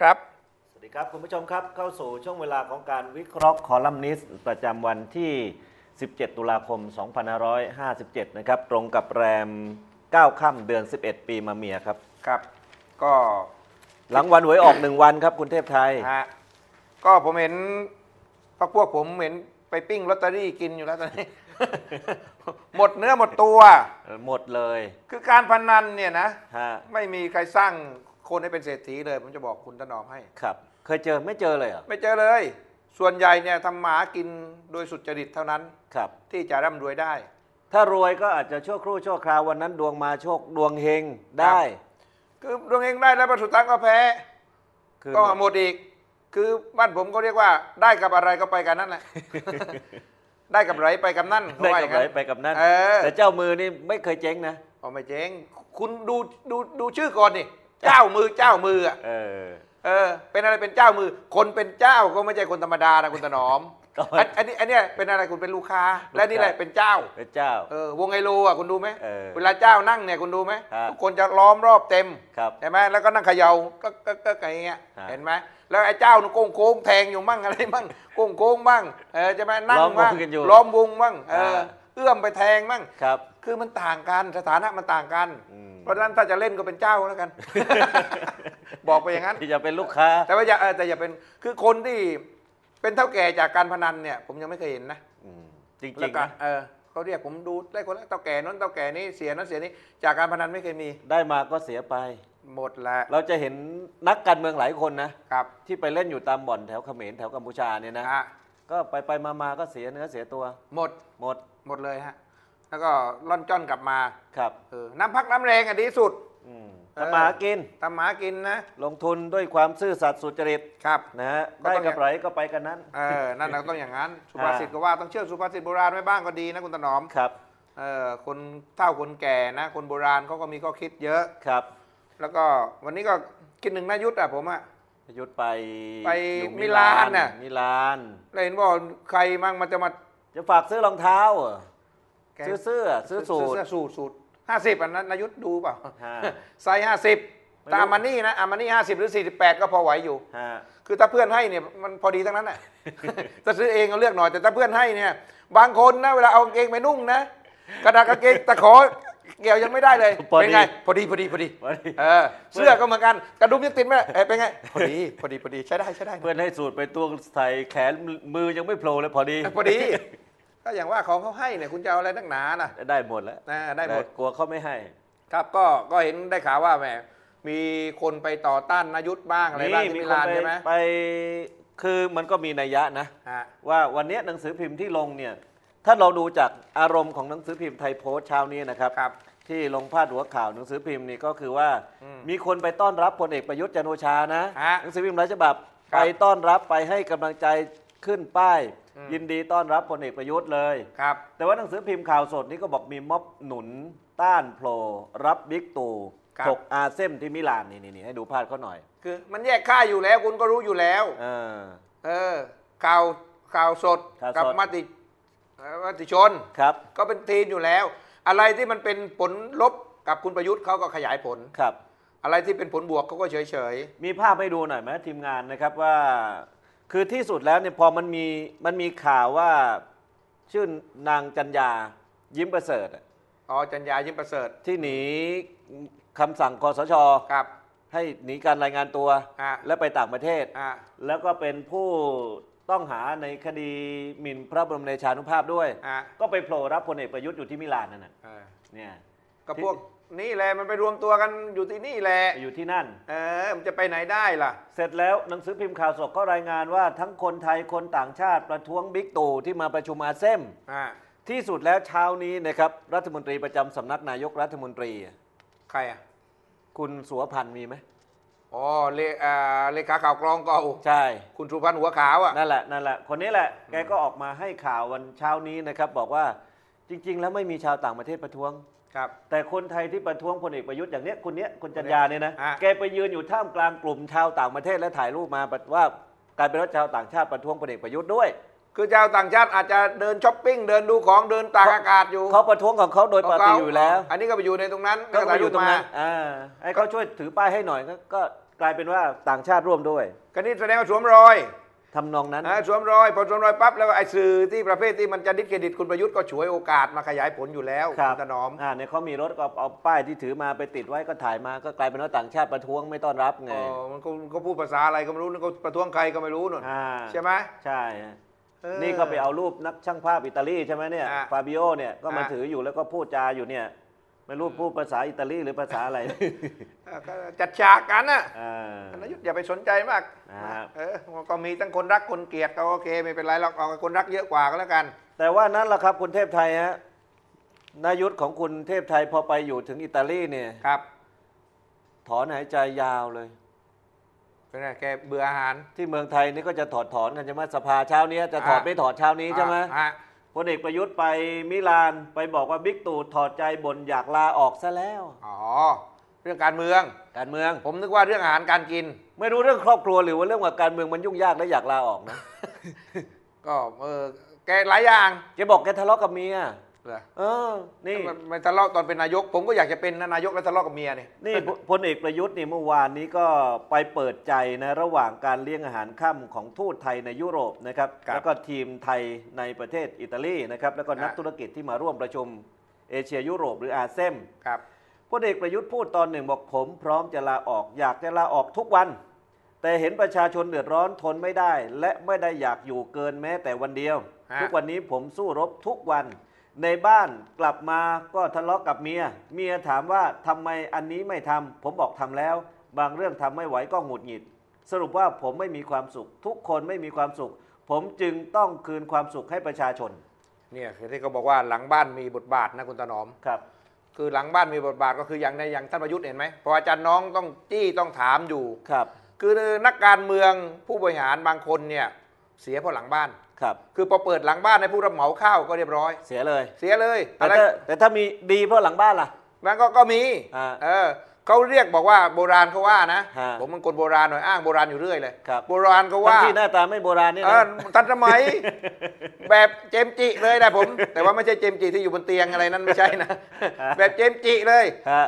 ดีครับ สวัสดีครับ คุณผู้ชมครับ เข้าสู่ช่วงเวลาของการวิเคราะห์คอลัมนิสต์ประจำวันที่ 17 ตุลาคม 2557 นะครับ ตรงกับแรม 9 ค่ำเดือน 11 ปีมาเมียครับ ครับ ก็หลังวันหวยออกหนึ่งวันครับ คุณเทพไทย ฮะก็ผมเห็นพวกพวกผมเห็นไปปิ้งลอตเตอรี่กินอยู่แล้วตอนนี้ หมดเนื้อหมดตัว หมดเลยคือการพนันเนี่ยนะ ฮะ ไม่มีใครสร้าง คนให้เป็นเศรษฐีเลย ผมจะบอกคุณถนอมให้ ครับ เคยเจอไม่เจอเลยเหรอไม่เจอเลย ส่วนใหญ่เนี่ยทำหมากินโดยสุจริตเท่านั้น ครับ ที่จะร่ำรวยได้ ถ้ารวยก็อาจจะชั่วครู่ชั่วคราววันนั้นดวงมาโชคดวงเฮงได้ คือดวงเองได้แล้วประสุดท้ายก็แพ้ คือก็หมดอีก คือบ้านผมก็เรียกว่าได้กับอะไรก็ไปกันนั่นแหละ ได้กับไรไปกับนั่นเขาได้ว่าอกับย่างไหนนั้น ไปกับนั่นเออ แต่เจ้ามือนี่ไม่เคยเจ๊งนะ เอาไม่เจ๊งคุณดูดูดูชื่อก่อนนี่ เจ้ามือเจ้ามืออะเออ เออ เป็นอะไรเป็นเจ้ามือ คนเป็นเจ้าก็ไม่ใช่คนธรรมดานะคุณถนอมก็อันอันนี้อันเนี้ยเป็นอะไรคุณเป็นลูกค้า และนี่แหละเป็นเจ้าเป็นเจ้า เออวงไฮโลอะคุณดูไหมเออเวลาเจ้านั่งเนี่ยคุณดูไหมฮะ ทุกคนจะล้อมรอบเต็มครับใช่ไหมแล้วก็นั่งเขย่าก็ก็ก็ก็อย่างเงี้ยฮะเห็นไหมแล้วไอ้เจ้านี่โค้งโค้งๆแทงอยู่มั่งอะไรมั่งโค้งโค้งๆมั่งเออใช่ไหมนั่งล้อมวงมั่งกันอยู่ล้อมวงมั่งเออฮะเอื้อมไปแทงมั่ง ครับ คือมันต่างกันสถานะมันต่างกัน อืม เพราะฉะนั้นถ้าจะเล่นก็เป็นเจ้าแล้วกัน บอกไปอย่างนั้นที่จะเป็นลูกค้า แต่ว่าอย่าเออแต่อย่าเป็นคือคนที่เป็นเท่าแก่จากการพนันเนี่ย ผมยังไม่เคยเห็นนะอืมจริแล้วงก็ๆนะเออเขาเรียกผมดูได้คนละเท่าแก่นั้นเท่าแก่นี้เสียนั้นเสียนี้จากการพนันไม่เคยมี ได้มาก็เสียไป หมดแล้วเราจะเห็นนักการเมืองหลายคนนะครับ ที่ไปเล่นอยู่ตามบ่อนแถวเขมรแถวกัมพูชาเนี่ยนะฮะก็ไปไปมามาก็เสียเนื้อเสียตัว หมดหมดหมดเลยฮะ แล้วก็ล่อนจ้อนกลับมาครับเออน้ำพักน้ำแรงอะดีที่สุดอืมเออทำมาหากินทำหมากินนะ ลงทุนด้วยความซื่อสัตย์สุจริตครับนะฮะก็ได้ต้อง กับไรก็ไปกันนั้น เออนั่นเราต้องอย่างนั้น สุภาษิตก็ว่าต้องเชื่อสุภาษิตโบราณไว้บ้างก็ดีนะคุณถนอมครับเออคนเฒ่าคนแก่นะ คนโบราณเขาก็มีข้อคิดเยอะ ครับแล้วก็วันนี้ก็กินหนึ่งนายุทธอะผมอะยุทธไปไปอยู่มิลานน่ะ มิลาน แล้วเห็นบอกใครมั่งมันจะมาจะฝากซื้อรองเท้าเหรอแก ซื้อเสื้อซื้อสูท เสื้อสูทสูทห้าสิบอันนั้นนายุทธดูเปล่าฮะ ไซส์ห้าสิบไม่รู้ตามมานี่นะอามานี่ห้าสิบหรือสี่สิบแปดก็พอไหวอยู่ ฮะ คือถ้าเพื่อนให้เนี่ยมันพอดีทั้งนั้นแหละถ้าซื้อเองก็เลือกหน่อยแต่ถ้าเพื่อนให้เนี่ย บางคนนะเวลาเอากางเกงไปนุ่งนะกระดาษกางเกงตะขอเกี่ยวยังไม่ได้เลยพอดีเป็นไงพอดีพอดีพอดีวันนี้เออเสื้อก็เหมือนกันกระดุมยังติดไหมเอ้ยเป็นไงพอดีพอดีพอดีใช้ได้ใช้ได้ เพื่อนให้สูตรไปตัวใส่แขนมือยังไม่โผล่เลยพอดีเออพอดี ก็อย่างว่าของเขาให้เนี่ยคุณจะเอาอะไรนักหนาล่ะได้หมดแล้วนะได้หมดแต่กลัวเขาไม่ให้ ครับก็ก็เห็นได้ข่าวว่าแหมมีคนไปต่อต้านนายุทธบ้างอะไรบ้างที่มิลานไปใช่ไหมไปคือมันก็มีนัยยะนะฮะว่าวันนี้หนังสือพิมพ์ที่ลงเนี่ยถ้าเราดูจากอารมณ์ของหนังสือพิมพ์ไทยโพสต์เช้านี้นะครับครับที่ลงพาดหัวข่าวหนังสือพิมพ์นี่ก็คือว่าอืมมีคนไปต้อนรับพลเอกประยุทธ์จันทร์โอชานะฮะหนังสือพิมพ์หลายฉบับครับไปต้อนรับไปให้กำลังใจ ขึ้นป้าย อืม ยินดีต้อนรับพลเอกประยุทธ์เลย ครับ แต่ว่าหนังสือพิมพ์ข่าวสดนี่ก็บอกมีม็อบหนุนต้านโผล่รับบิ๊กตู่ครับ ถกอาเซมที่มิลานนี่นี่นี่ให้ดูภาพเขาหน่อยคือมันแยกค่ายอยู่แล้วคุณก็รู้อยู่แล้ว เออ เออข่าวข่าวสดข่าวสด กับมติเอ่อมติชน ครับก็เป็นทีมอยู่แล้ว อะไรที่มันเป็นผลลบกับคุณประยุทธ์เขาก็ขยายผล ครับ อะไรที่เป็นผลบวกเขาก็เฉยเฉยมีภาพให้ดูหน่อยไหมทีมงานนะครับว่า คือที่สุดแล้วเนี่ยพอมันมีมันมีข่าวว่าชื่อนางจันยายิ้มประเสริฐอะๆอ๋อจัญญายิ้มประเสริฐที่หนีคำสั่งคอสชครับ ให้หนีการรายงานตัว อะ และไปต่างประเทศ อ่าแล้วก็เป็นผู้ต้องหาในคดีหมิ่นพระบรมเดชานุภาพด้วย อ่าก็ไปโผล่รับพลเอกประยุทธ์อยู่ที่มิลานนั่นน่ะเออเนี่ยก็พวก นี่แหละมันไปรวมตัวกันอยู่ที่นี่แหละอยู่ที่นั่น เออมันจะไปไหนได้ล่ะ เสร็จแล้วหนังสือพิมพ์ข่าวสดก็รายงานว่าทั้งคนไทยคนต่างชาติประท้วงบิ๊กตู่ที่มาประชุมอาเซมอ่าที่สุดแล้วเช้านี้นะครับรัฐมนตรีประจำสำนักนายกรัฐมนตรี ใครอะคุณสุวพันธ์มีไหมอ๋อเลอ่าเลขาข่าวกรองเก่าใช่ คุณสุพันธ์หัวขาวอะนั่นแหละนั่นแหละคนนี้แหละแกก็ออกมาให้ข่าววันเช้านี้นะครับ บอกว่าจริง ๆ แล้วไม่มีชาวต่างประเทศประท้วง ครับ แต่คนไทยที่ประท้วงพลเอกประยุทธ์อย่างเนี้ยคนเนี้ยคุณจันยาเนี่ยนะอะแกไปยืนอยู่ท่ามกลางกลุ่มชาวต่างประเทศและถ่ายรูปมาว่ากลายเป็นว่าชาวต่างชาติประท้วงพลเอกประยุทธ์ด้วย คือชาวต่างชาติอาจจะเดินช้อปปิ้งเดินดูของเดินตากอากาศอยู่เขาประท้วงของเขาโดยปกติอยู่แล้ว อันนี้ก็ไปอยู่ในตรงนั้นก็ไปอยู่ตรงนั้นถ่าอ่าให้เขาช่วยถือป้ายให้หน่อยก็ก็กลายเป็นว่าต่างชาติร่วมด้วย ก็นี่แสดงว่าสวมรอย ทำนองนั้น อ่าสวมรอยพอสวมรอยปั๊บแล้วก็ไอ้สื่อที่ประเภทที่มันจะดิสเครดิตคุณประยุทธ์ก็ฉวยโอกาสมาขยายผลอยู่แล้วครับณถนอม อ่าเนี่ยเขามีรถก็เอาป้ายที่ถือมาไปติดไว้ก็ถ่ายมาก็กลายเป็นว่าต่างชาติประท้วงไม่ต้อนรับไง อ๋อมันก็ก็พูดภาษาอะไรก็ไม่รู้นะก็ประท้วงใครก็ไม่รู้นู่นอ่า ใช่ไหม ใช่ฮะเออนี่ก็ไปเอารูปนักช่างภาพอิตาลีใช่ไหมเนี่ยอะฟาบิโอเนี่ยก็มาอะ ถืออยู่แล้วก็พูดจาอยู่เนี่ย ไม่รู้พูดภาษาอิตาลีหรือภาษาอะไรเออก็จัดฉากกันน่ะอ่า นายกอย่าไปสนใจมากครับเออก็มีทั้งคนรักคนเกลียดก็โอเค ไม่เป็นไรหรอกเอาคนรักเยอะกว่าก็แล้วกัน แต่ว่านั้นแหละครับคุณเทพไทยฮะนายุทธของคุณเทพไทยพอไปอยู่ถึงอิตาลีเนี่ย ครับถอนหายใจยาวเลย เป็นไงแกเบื่ออาหารที่เมืองไทยนี่ก็จะถอดถอนกันใช่ไหมสภาเช้านี้จะถอดอะไม่ถอดเช้านี้ใช่ไหมอะ พลเอกประยุทธ์ไปมิลานไปบอกว่าบิ๊กตู่ถอดใจบ่นอยากลาออกซะแล้ว อ๋อ เรื่องการเมือง การเมือง ผมนึกว่าเรื่องอาหารการกิน ไม่รู้เรื่องครอบครัวหรือว่าเรื่องว่าการเมืองมันยุ่งยากและอยากลาออกนะ ก็เออแกหลายอย่างแกบอกแกทะเลาะกับเมีย เหรอเออ นี่มันไม่ทะเลาะตอนเป็นนายก ผมก็อยากจะเป็นนายกแล้วทะเลาะกับเมียเนี่ยนี่พพลเอกประยุทธ์นี่เมื่อวานนี้ก็ไปเปิดใจนะระหว่างการเลี้ยงอาหารค่ำของทูตไทยในยุโรปนะครับครับแล้วก็ทีมไทยในประเทศอิตาลีนะครับ แล้วก็นักฮะธุรกิจที่มาร่วมประชุมเอเชียยุโรปหรืออาเซมครับพลเอกประยุทธ์พูดตอนหนึ่งบอกผมพร้อมจะลาออกอยากจะลาออกทุกวัน แต่เห็นประชาชนเดือดร้อนทนไม่ได้ และไม่ได้อยากอยู่เกินแม้แต่วันเดียวฮะทุกวันนี้ผมสู้รบทุกวัน ในบ้านกลับมาก็ทะเลาะกับเมีย เมียถามว่าทำไมอันนี้ไม่ทำผมบอกทำแล้ว บางเรื่องทำไม่ไหวก็หงุดหงิด สรุปว่าผมไม่มีความสุข ทุกคนไม่มีความสุข ผมจึงต้องคืนความสุขให้ประชาชน เนี่ยคือที่เขาบอกว่าหลังบ้านมีบทบาทนะคุณถนอมครับ คือหลังบ้านมีบทบาทก็คืออย่างในอย่างท่านประยุทธ์เห็นไหมพออาจารย์น้องต้องจี้ต้องถามอยู่ครับ คือนักการเมืองผู้บริหารบางคนเนี่ยเสียเพราะหลังบ้าน ครับ คือพอเปิดหลังบ้านให้ผู้รับเหมาข้าวก็เรียบร้อย เสียเลย เสียเลยแต่อะไรถ้าแต่ถ้ามีดีเพราะหลังบ้านล่ะมันก็ก็มีอ่าเออเขาเรียกบอกว่าโบราณเขาว่านะฮะผมมันคนโบราณหน่อยอ้างโบราณอยู่เรื่อยเลยครับโบราณเขาทั้งว่าที่หน้าตาไม่โบราณนี่เอนะอทันสมัยแบบเจมส์จิเลยนะผม แต่ว่าไม่ใช่เจมส์จิที่อยู่บนเตียงอะไรนั้นไม่ใช่นะ แบบเจมส์จิเลยฮะ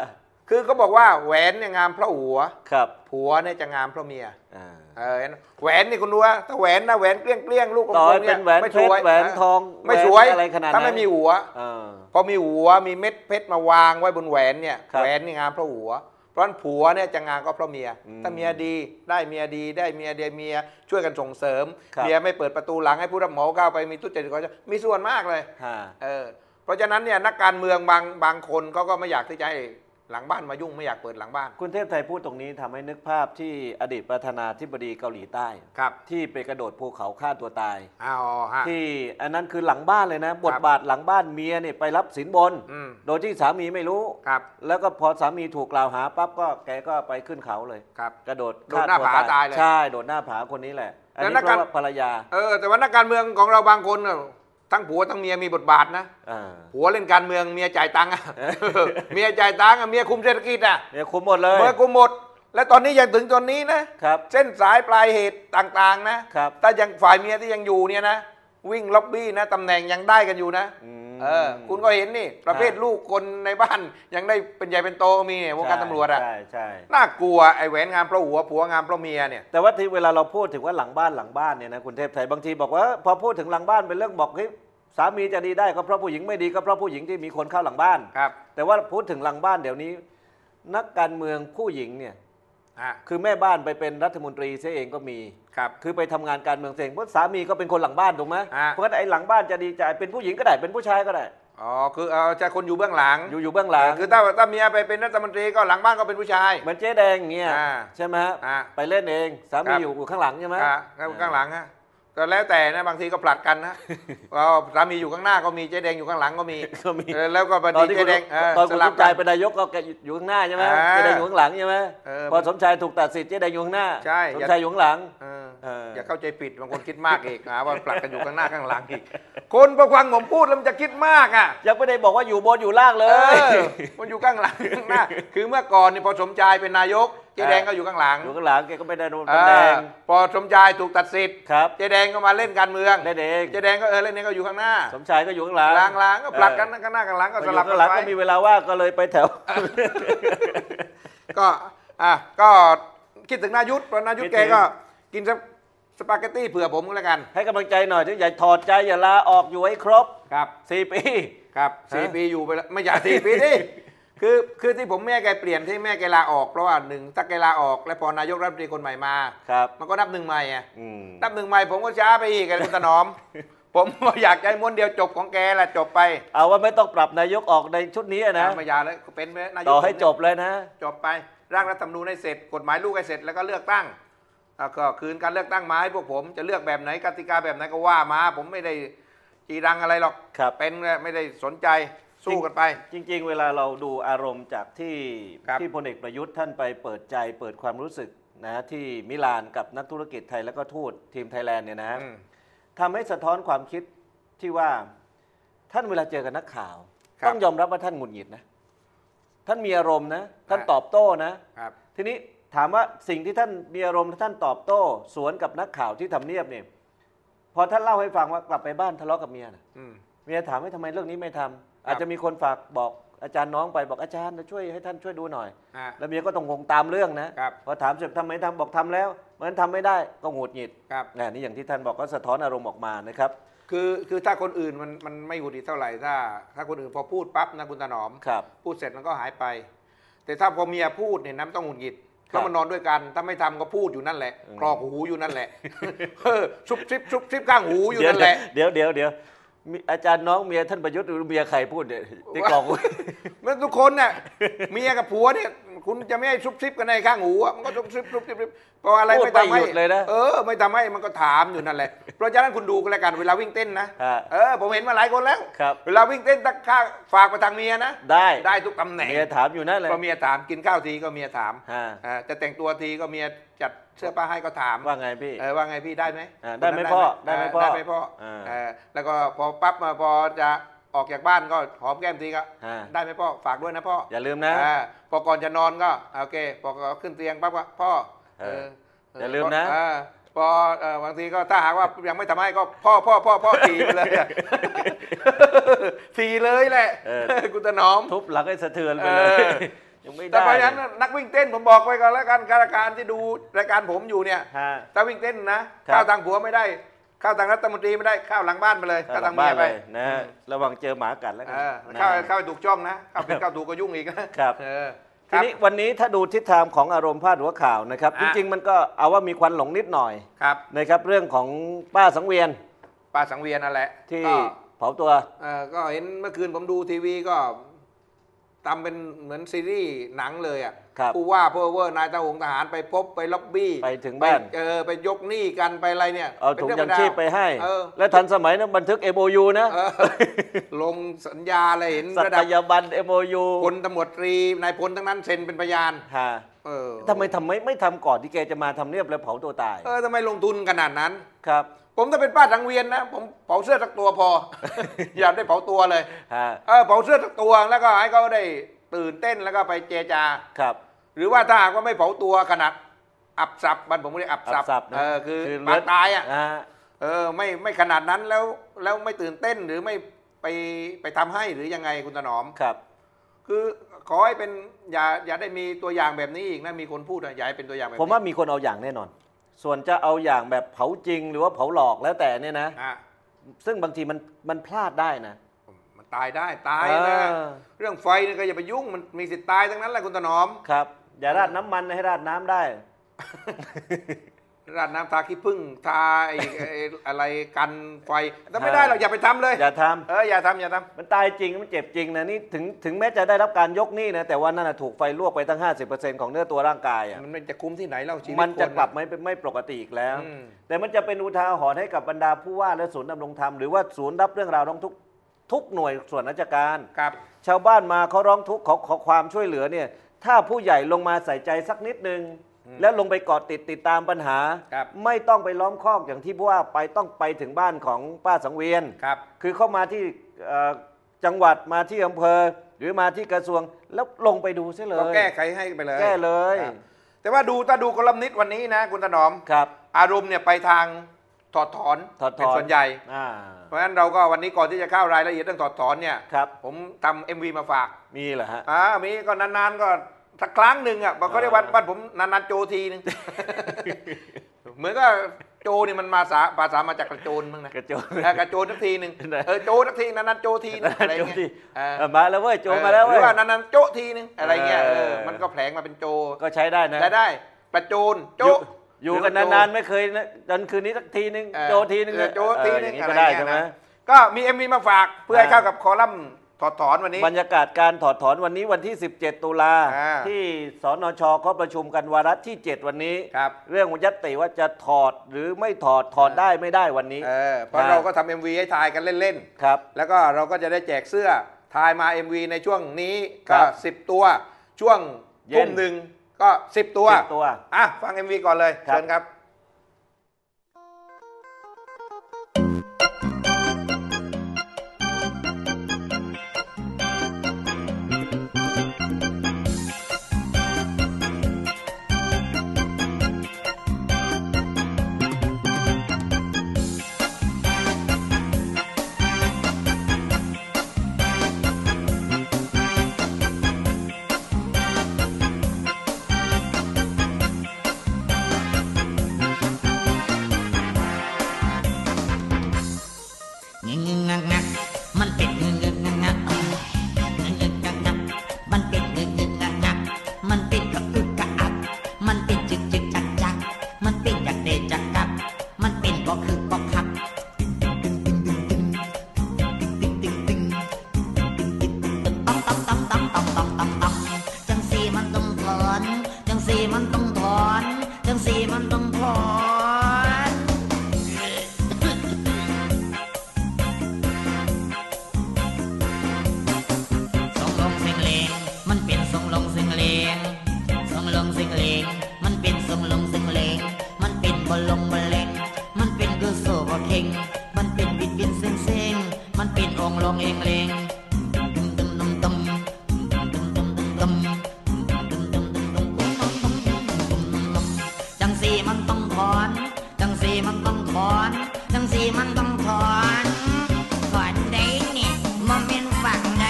คือเขาบอกว่าแหวนเนี่ยงามเพราะหัว ครับ ผัวเนี่ยจะงามเพราะเมียอ่าเออแหวนนี่คุณดูว่าถ้าแหวนนะแหวนเกลี้ยงเกลี้ยงๆลูกกลต่อมให้ๆเป็เนี่ยนแหวนไม่เพสชวยรแหวนทองไม่สวยแหนอะไรขนาดนั้นถ้าไม่มีหัว เออ พอมีหัวมีเม็ดเพชรมาวางไว้บนแหวนเนี่ยครับแหวนนี่งามเพราะหัว เพราะฉะนั้นผัวเนี่ยจะงามก็เพราะเมีย อืมถ้าเมียดีได้เมียดีได้เมียเดียเมียช่วยกันส่งเสริม ครับ เมียไม่เปิดประตูหลังให้ผู้รับเหมาก้าวไปมีทุจริตก็จะมีส่วนมากเลย ฮะ เออเพราะฉะนั้นเนี่ยนักการเมืองบางบางคนเขาก็ไม่อยากที่จะให้ หลังบ้านมายุ่งไม่อยากเปิดหลังบ้าน คุณเทพไทยพูดตรงนี้ทำให้นึกภาพที่อดีตประธานาธิบดีเกาหลีใต้ ครับที่ไปกระโดดภูเขาฆ่าตัวตายอ้าวฮะ ที่อันนั้นคือหลังบ้านเลยนะ บทบาทหลังบ้านเมียเนี่ยไปรับสินบน อืม โดยที่สามีไม่รู้ ครับแล้วก็พอสามีถูกกล่าวหาปั๊บก็แกก็ไปขึ้นเขาเลย ครับ กระโดดโดดหน้าฆ่ผาตายเลยใช่โดดหน้าผาคนนี้แหละ อันนี้แล้วนักเพการ ราะว่าภรรยา เออแต่ว่านักการเมืองของเราบางคนน่ะ ทั้งผัวทั้งเมียมีบทบาทนะอ่าผัวเล่นการเมืองเมียจ่ายตังค์อะเมียจ่ายตังค์อะเมียคุมเศรษฐกิจอะเนี่ยคุมหมดเลยเมื่อคุมหมด และตอนนี้ยังถึงตอนนี้นะครับเส้นสายปลายเหตุต่างๆนะครับ ถ้ายังฝ่ายเมียที่ยังอยู่เนี่ยนะ วิ่งล็อบบี้นะตำแหน่งยังได้กันอยู่นะอืมเออคุณก็เห็นนี่ ประเภทฮะลูกคนในบ้านยังได้เป็นใหญ่เป็นโตก็มีเนี่ยวงการตำรวจอะใช่ใช่น่ากลัวไอ้แหวนงามเพราะหัวผัวงามเพราะเมียเนี่ยแต่ว่าที่เวลาเราพูดถึงว่าหลังบ้านหลังบ้านเนี่ยนะคุณเทพไทยบางทีบอกว่าพอพูดถึงหลังบ้านเป็นเรื่องบอกเฮ้ยสามีจะดีได้ก็เพราะผู้หญิงไม่ดีก็เพราะผู้หญิงที่มีคนเข้าหลังบ้านครับ แต่ว่าพูดถึงหลังบ้านเดี๋ยวนี้ นักการเมืองผู้หญิงเนี่ย อะคือแม่บ้านไปเป็นรัฐมนตรีเสียเองก็มี ครับ คือไปทำงานการเมืองเองเพราะสามีก็เป็นคนหลังบ้านถูกไหมอ่าเพราะฉะนั้นไอ้หลังบ้านจะดีจะเป็นผู้หญิงก็ได้เป็นผู้ชายก็ได้ อ๋อคือเอาจะคนอยู่เบื้องหลังอยู่อยู่เบื้องหลังคือถ้าถ้าเมียไปเป็นรัฐมนตรีก็หลังบ้านก็เป็นผู้ชาย เหมือนเจ๊แดงอย่างเงี้ยอ่าใช่ไหมฮะอ่า ไปเล่นเองสาคมีรับอยู่ข้างหลังใช่ไหม อะข้างหลังฮะ ก็แล้วแต่นะบางทีก็ผลัดกันนะเราสามีอยู่ข้างหน้าก็มีเจ๊แดงอยู่ข้างหลังก็มีก็มีเออแล้วก็บตอนดีที่เจ๊คุณแดงเออตอนสคุณลัสบมกัชายนเป็นนายกก็แกอยู่ข้างหน้าใช่ไหมอ่าเจ๊แดงอยู่ข้างหลังใช่ไหมเออพอสมชายถูกตัดสิทธิ์เจ๊แดงอยู่ข้างหน้าใช่สมชายอยู่ข้างหลังเออเออออย่าเข้าใจผิดบางคนคิดมากอีกหาว่าผลัดกันอยู่ข้างหน้าข้างหลังอีก คนพอฟังผมพูดแล้วมันจะคิดมากอะยังไม่ได้บอกว่าอยู่บนอยู่ล่างเลเอยอมันอยู่ข้างหลังข้างหน้าคือเมื่อก่อนนี่พอสมชายเป็นนายก เจ๊แดงก็อยู่ข้างหลังอยู่ข้างหลังแกก็ไม่ได้โดนเอตำแหน่องพอสมชายถูกตัดสิทธิ์ครับเจ๊แดงก็มาเล่นการเมืองเล่นเองเจ๊แดงก็เออเล่นเองก็อยู่ข้างหน้า สมชายก็อยู่ข้างหลังหลังหลังก็ผลัดกันข้างหน้าข้างหลังก็ก็อสยู่ลับกัข้างหลันงไปก็มีเวลาว่างก็เลยไปแถว ก็อะก็คิดถึงนายุทธเพราะนายุทธคิดแกถึงก็กินสปสปาเกตตี้เผื่อผมก็แล้วกัน ให้กำลังใจหน่อยที่อย่าถอดใจอย่าลาออกอยู่ให้ครบ ครับสี่ปี ครับสี่ฮะปีอยู่ไปแล้วไม่อยากสี่ปีดิ คือคือที่ผมแม่แกเปลี่ยนที่แม่แกลาออกเพราะว่าหนึ่งถ้าแกลาออก แล้วพอนายกรัฐมนตรีคนใหม่มา ครับ มันก็นับหนึ่งใหม่ไงอืมนับหนึ่งใหม่ผมก็ช้าไปอีกไงคุณถนอม ผมก็อยากใจม้วนเดียวจบของแกแหละจบไปเอาว่าไม่ต้องปรับนายกออกในชุดนี้นะ ไม่อยากแล้วเป็นไปนายก ต่อให้จบเลยนะ จบไปร่างรัฐธรรมนูญให้เสร็จกฎหมายลูกให้เสร็จแล้วก็เลือกตั้งแล้วก็คืนการเลือกตั้งมาให้พวกผมจะเลือกแบบไหนกติกาแบบไหนก็ว่ามา ผมไม่ได้จีรังอะไรหรอกครับ เป็นไม่ได้สนใจ สู้กันไป จริง ๆ เวลาเราดูอารมณ์จากที่ครับ ที่พลเอกประยุทธ์ท่านไปเปิดใจเปิดความรู้สึกนะที่มิลานกับนักธุรกิจไทยแล้วก็ทูตทีมไทยแลนด์เนี่ยนะอืมทำให้สะท้อนความคิดที่ว่าท่านเวลาเจอกับนักข่าว ครับต้องยอมรับว่าท่านหงุดหงิดนะ ท่านมีอารมณ์นะท่านครับตอบโต้นะ ครับ ทีนี้ถามว่าสิ่งที่ท่านมีอารมณ์ท่านตอบโต้ สวนกับนักข่าวที่ทำเนียบเนี่ยพอท่านเล่าให้ฟังว่ากลับไปบ้านทะเลาะกับเมียนะอืม เมียถามว่าทำไมเรื่องนี้ไม่ทำ อาจจะมีคนฝากบอกอาจารย์น้องไปบอกอาจารย์ช่วยให้ท่านช่วยดูหน่อยอ่าแล้วเมียก็ต้องคงตามเรื่องนะครับ พอถามเสร็จทำไมทำบอกทำแล้วมันทำไม่ได้ก็หงุดหงิดครับ นะนี่อย่างที่ท่านบอกก็สะท้อนอารมณ์ออกมานะครับ คือคือถ้าคนอื่นมันมันไม่หุดหงิดเท่าไหร่ถ้า ถ้าคนอื่นพอพูดปั๊บนะคุณถนอม ครับ พูดเสร็จมันก็หายไป แต่ถ้าพอเมียพูดเนี่ยน้ำต้องหงุดหงิดครับแล้วมันนอนด้วยกัน ถ้าไม่ทำก็พูดอยู่นั่นแหละอืม กรอกหูอยู่นั่นแหละ เออซุบซิบซุบซิบข้างหูอยู่นั่นแหละ เดี๋ยวเดี๋ยวเดี๋ยว มีอาจารย์น้องเมียท่านประยุทธ์หรือเมียใครพูดเนี่ยที่กรอง มันทุกคนน่ะเมียกับผัวเนี่ยคุณจะไม่ให้ซุบซิบกันในข้างหูอะมันก็ซุบซิบซุบซิบซุบเพราะอะไรพูดไม่ทำไม่ให้หยุดเลยนะเออ ไม่ทำให้มันก็ถามอยู่นั่นแหละ เพราะฉะนั้นคุณดูกันแล้วกันเวลาวิ่งเต้นนะฮะเออผมเห็นมาหลายคนแล้ว ครับ เวลาวิ่งเต้นตักข้าฝากไปทางเมียนะได้ได้ทุกตำแหน่ง เมียถามอยู่นั่นเลยพอเมียถามกินข้าวทีก็เมียถามฮะอ่าจะแต่งตัวทีก็เมียจัดเสื้อผ้าให้ก็ถามว่าไงพี่ เออว่าไงพี่ได้ไหมอ่าได้ไหมพ่อได้ไหมพ่อได้ไหมพ่ออ่า เออแล้วก็พอปั๊บมาพอจะ ออกจากบ้านก็หอมแก้มทีก็ฮะได้ไหมพ่อฝากด้วยนะพ่ออย่าลืมนะ อ่าพอก่อนจะนอนก็อ่าโอเคพอขึ้นเตียงปั๊บก็พ่อเออเอย่าลืมนะ อ่าพอเอ่อบางทีก็ถ้าหากว่ายังไม่ทำให้ก็พ่อพ่อพ่อพ่อทีไปเลยอะ ทีเลยแหละเออ คุณตะหนอม ทุบหลังให้สะเทือนไปเลยเออยังไม่แต่ได้เพราะฉะนั้นนักวิ่งเต้นผมบอกไว้ก่อนแล้วกันการการที่ดูรายการผมอยู่เนี่ย ฮะ ถ้าวิ่งเต้นนะครับข้าวทางผัวไม่ได้ ข้าวทางรัฐมนตรีไม่ได้ข้าวหลังบ้านไปเลยเข้าข้าวหลัทางงบ้าเมีนยไปเลยนะฮะระวังเจอหมากัดแล้วกัเออนะเข้าเข้าไปถูกช่องนะเข้าเป็นเข้าถูกก็ยุ่งอีกนะครับเออคทีรับนี้วันนี้ถ้าดูทิศทางของอารมณ์พาดหัวข่าวนะครับจอะริงๆมันก็เอาว่ามีควันหลงนิดหน่อยครับนะครับ เรื่องของป้าสังเวียน ป้าสังเวียนนั่นแหละที่ก็เผาตัวเออก็เห็นเมื่อคืนผมดูทีวีก็ทำเป็นเหมือนซีรีส์หนังเลยอะครับผู้ว่าเพอเวอร์นายทหารทหารไปพบไปล็อบบี้ไปถึงบ้าน เออไปยกหนี้กันไปอะไรเนี่ยเอาป็นถุงรื่ยังชีพไปให้เออและทันสมัยนั้นบันทึก MOU นะเออลงสัญญาอะไรเห็นสัระตดับยาบัน MOU พลตำรวจตรีนายพลทั้งนั้นเซ็นเป็นพยานฮะเออทำไมทำไมไม่ทำก่อนที่แกจะมาทำเนียบแล้วเผาตัวตาย เออทำไมลงทุนขนาดนั้นครับผมถ้าเป็นป้าสังเวียนนะ ผมเผาเสื้อสักตัวพอ อย่าได้เผาตัวเลยฮะเออเผาเสื้อสักตัวแล้วก็ให้เขาได้ ตื่นเต้นแล้วก็ไปเจรจา ครับ หรือว่าถ้าหากว่าไม่เผาตัวขนาดอับสับบ้านผมเรียกอับสับอับสับนะเออคือคือปางตายอะฮะเออไม่ไม่ขนาดนั้นแล้วแล้วไม่ตื่นเต้นหรือไม่ไปไปทำให้หรือยังไงคุณถนอม ครับ คือขอให้เป็นอย่าอย่าได้มีตัวอย่างแบบนี้อีกนะมีคนพูดอะอย่าให้เป็นตัวอย่างแบบผมนี้ว่ามีคนเอาอย่างแน่นอน ส่วนจะเอาอย่างแบบเผาจริงหรือว่าเผาหลอกแล้วแต่เนี่ยนะ อะซึ่งบางทีมันมันพลาดได้นะมัน ตายได้ตายนะเออ เรื่องไฟนี่ก็อย่าไปยุ่งมันมีสิทธิ์ตายทั้งนั้นแหละคุณถนอม ครับ อย่าราดน้ำมันให้ราดน้ำได้ ราดน้ำทาขี้ผึ้งทาไอ้ไอ้อะไรกันไฟแต่ไม่ได้หรอกอย่าไปทำเลยอย่าทำเอออย่าทำอย่าทำมันตายจริงมันเจ็บจริงนะนี่ถึงถึงแม้จะได้รับการยกหนี้นะแต่ว่านั่นนะถูกไฟลวกไปตั้ง 50%ของเนื้อตัวร่างกายอะมันไม่จะคุ้มที่ไหนเล่าชีวิตมันจะค กลับไม่เป็นไม่ปกติอีกแล้ว อืม แต่มันจะเป็นอุทาหรณ์ให้กับบรรดาผู้ว่าและศูนย์ดำรงธรรมหรือว่าศูนย์รับเรื่องราวร้องทุกข์ ทุกหน่วยส่วนราชการ ครับ ชาวบ้านมาเขาร้องทุกข์ขอขอความช่วยเหลือเนี่ย ถ้าผู้ใหญ่ลงมาใส่ใจสักนิดนึงแล้วลงไปเกาะติดติดตามปัญหา ครับ ไม่ต้องไปล้อมคอกอย่างที่ผู้ว่าไปต้องไปถึงบ้านของป้าสังเวียน ครับ คือเข้ามาที่เอ่อจังหวัดมาที่อำเภอ หรือมาที่กระทรวงแล้วลงไปดูซิเลก็ยแก้ไขให้ไปเลยแก้เลย ครับแต่ว่าดูถ้าดูกอลัมนิสต์วันนี้นะ คุณถนอม ครับ อารมณ์เนี่ยไปทาง ถอดถอนถอดถอนเป็นส่วนใหญ่ อ่า เพราะฉะนั้นเราก็วันนี้ก่อนที่จะเข้ารายละเอียดเรื่องถอดถอนเนี่ย ครับ ผมทำ MV มาฝากมีเหรอฮะ อ่ามีก็นานๆก็สักครั้งหนึ่งอะบอกเขาได้วันบ้านผมนานๆโจทีหนึง เหมือนก็โจนี่มันมาภาษาภาษามาจากกระโจนมั้งนะกระโจน เออกระโจนสักทีหนึ่งไหนเออโจสักทีนานๆโจทีหนึงอะไรโจเงี้ยทีเออ เออมาแล้วเว้ยโจมาแล้วหรืเว้อยว่านานๆโจทีหนึงอะไรเงี้ยเออเออ มันก็แผลงมาเป็นโจก็ใช้ได้นะ ได้ได้ประโจนโจอยู่ อยู่หรืกันว่โจนานๆไม่เคยนะจนคืนนี้สักทีนึง เออโจทีนึงเออโจทีนึงเอออย่างนี้อะไรก็ได้เงี้ยใช่ไหมนะ ก็มีเอ็มวีมาฝากเพื่อให้อ่าเข้ากับคอลัมน์ถอดถอนวันนี้ บรรยากาศการถอดถอนวันนี้วันที่ 17 ตุลาอ่า ที่สนชเขาประชุมกันวาระที่ 7 วันนี้ ครับเรื่องยัตติว่าจะถอดหรือไม่ถอดถอดได้ไม่ได้วันนี้ เออเพราะนะ เราก็ทำเอ็มวีให้ทายกันเล่นครับ ๆ แล้วก็เราก็จะได้แจกเสื้อทายมา MV ในช่วงนี้ครัก็บ10 ตัวช่วงเย็น ทุ่มหนึ่ง ก็ 10 ตัว10ตัว อะ ฟัง MV ก่อนเลย ครับ เชิญครับ ง มันเป็นวินวินเซ็งเซ็งมันเป็นองลองเองเลงจังสีมันต้องถอน จังสีมันต้องถอน จังสีมันต้องถอนถอนได้เนี่ยมันเป็นฝั่งไหน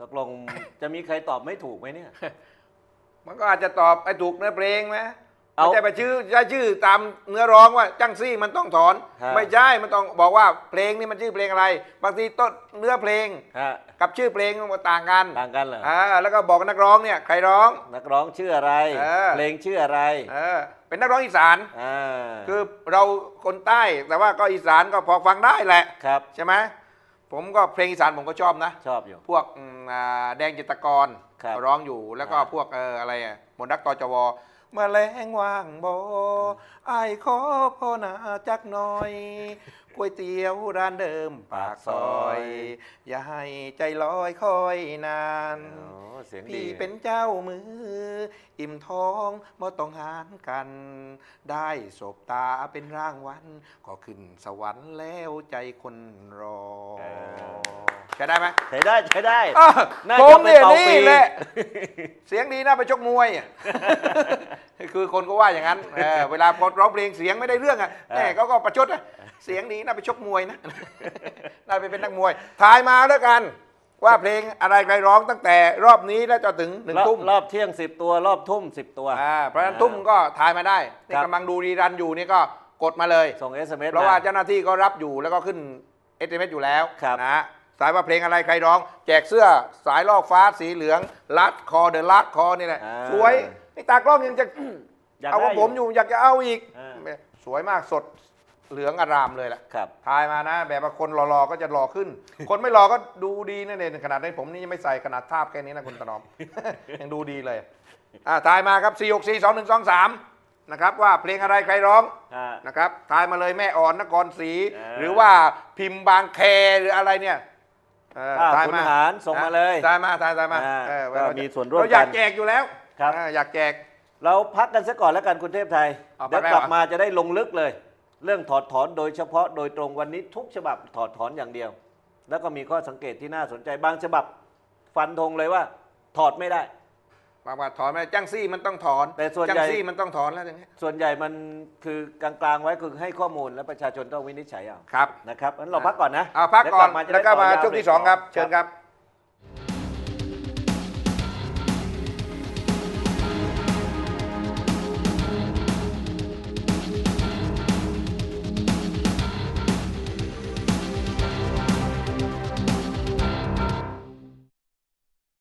ตกลงจะมีใครตอบไม่ถูกไหมเนี่ย มันก็อาจจะตอบไอ้ถูกเนื้อเพลงไหมเอาไม่ใช่ไปชื่อใช้ชื่อตามเนื้อร้องว่าจังซี่มันต้องถอนฮะไม่ใช่มันต้องบอกว่าเพลงนี้มันชื่อเพลงอะไร บางทีต้นเนื้อเพลงฮะกับชื่อเพลงมันต่างกันต่างกันเหรออ่าแล้วก็บอกนักร้องเนี่ยใครร้อง นักร้องชื่ออะไรเออเพลงชื่ออะไรเออเป็นนักร้องอีสานอ่าคือเราคนใต้แต่ว่าก็อีสานก็พอฟังได้แหละครับใช่ไหม ผมก็เพลงอีสานผมก็ชอบนะ ชอบอยู่ พวกอืมอ่าแดงจิตรกรครับร้องอยู่แล้วก็อ่าพวกเอออะไรอะมนต์รักตจวเมื่อแรงว่างบอไอ้ายขอพ่อหนาจักหน่อยก๋วยเตี๋ยวร้านเดิมปากซอย อย่าให้ใจลอยคอยนาน โอ้เสียงดีพี่เป็นเจ้ามือ อิ่มท้องบ่ต้องหารกัน ได้ศบตาเป็นร่างวันก็ขึ้นสวรรค์แล้วใจคนรอเออใช่ได้ไหมใช้ได้ใช้ได้อ้าวน่าผจะมไปเนี่ยเป่านี่ปี แหละ เสียงดีน่าไปชกมวยอะ คือคนก็ว่าอย่างนั้นเออเวลาพอร้องเพลงเสียงไม่ได้เรื่องอะเออแม่เขาก็ประชดอะเสียงดีน่าไปชกมวยนะน่าไปเป็นนักมวยทายมาแล้วกัน ว่าเพลงอะไรใครร้องตั้งแต่รอบนี้แล้วจนถึงหนึ่งรอบทุ่มรอบเที่ยง10ตัวรอบทุ่ม10ตัวอ่าเพราะฉะนั้นทุ่มก็ทายมาได้นี่ครับกำลังดูรีรันอยู่นี่ก็กดมาเลยส่ง SMS เพราะว่ามาเจ้าหน้าที่ก็รับอยู่แล้วก็ขึ้น SMS อยู่แล้วครับนะฮะสายว่าเพลงอะไรใครร้อง แจกเสื้อสายลอกฟ้าสีเหลือง ลัดคอเดอะลัดคอนี่แหละอ่าสวย นี่ตากล้องยังจะอยากเอาได้กับผมอยู่อยากจะเอาอีกอ่าสวยมากสดเหลืองอารามเลยแหละครับ ทายมานะ แบบว่าคนรอๆก็จะรอขึ้น คนไม่รอก็ดูดีนั่นเองขนาดนี้ผมนี่ยังไม่ใส่ขนาดทาบแค่นี้นะคุณตะนอม ยังดูดีเลยอ่าทายมาครับ 4 6 4 2 1 2 3นะครับว่าเพลงอะไรใครร้อง อ่า นะครับทายมาเลยแม่อ่อนนครศรีเออหรือว่าพิมพ์บางแคหรืออะไรเนี่ยเอออ่าทายขุนหารส่งมาเลยทายมาทายทายมาอ่าเออก็มีส่วนร่วมเราอยากกันแจกอยู่แล้ว ครับ อ่าอยากแจก เราพักกันซะก่อนแล้วกันคุณเทพไทยเอาเดี๋ยวพักแล้วกลับเหรอ มาจะได้ลงลึกเลย เรื่องถอดถอนโดยเฉพาะโดยตรงวันนี้ทุกฉบับถอดถอนอย่างเดียว แล้วก็มีข้อสังเกตที่น่าสนใจบางฉบับ ฟันธงเลยว่า ถอดไม่ได้ว่าว่าถอนไหมจังซี่มันต้องถอนแต่ส่วนจัใหญ่ ซี่มันต้องถอนแล้วอย่างเงี้ยส่วนใหญ่มันคือกลางๆไว้คือให้ข้อมูลแล้วประชาชนต้องวินิจฉัยเอาครับนะครับงั้นเราพักก่อนนะเอาพักก่อนเดี๋ยจะแล้วก็ได้มาต่อยาวช่วงที่สองครับเบรกเชิญครับ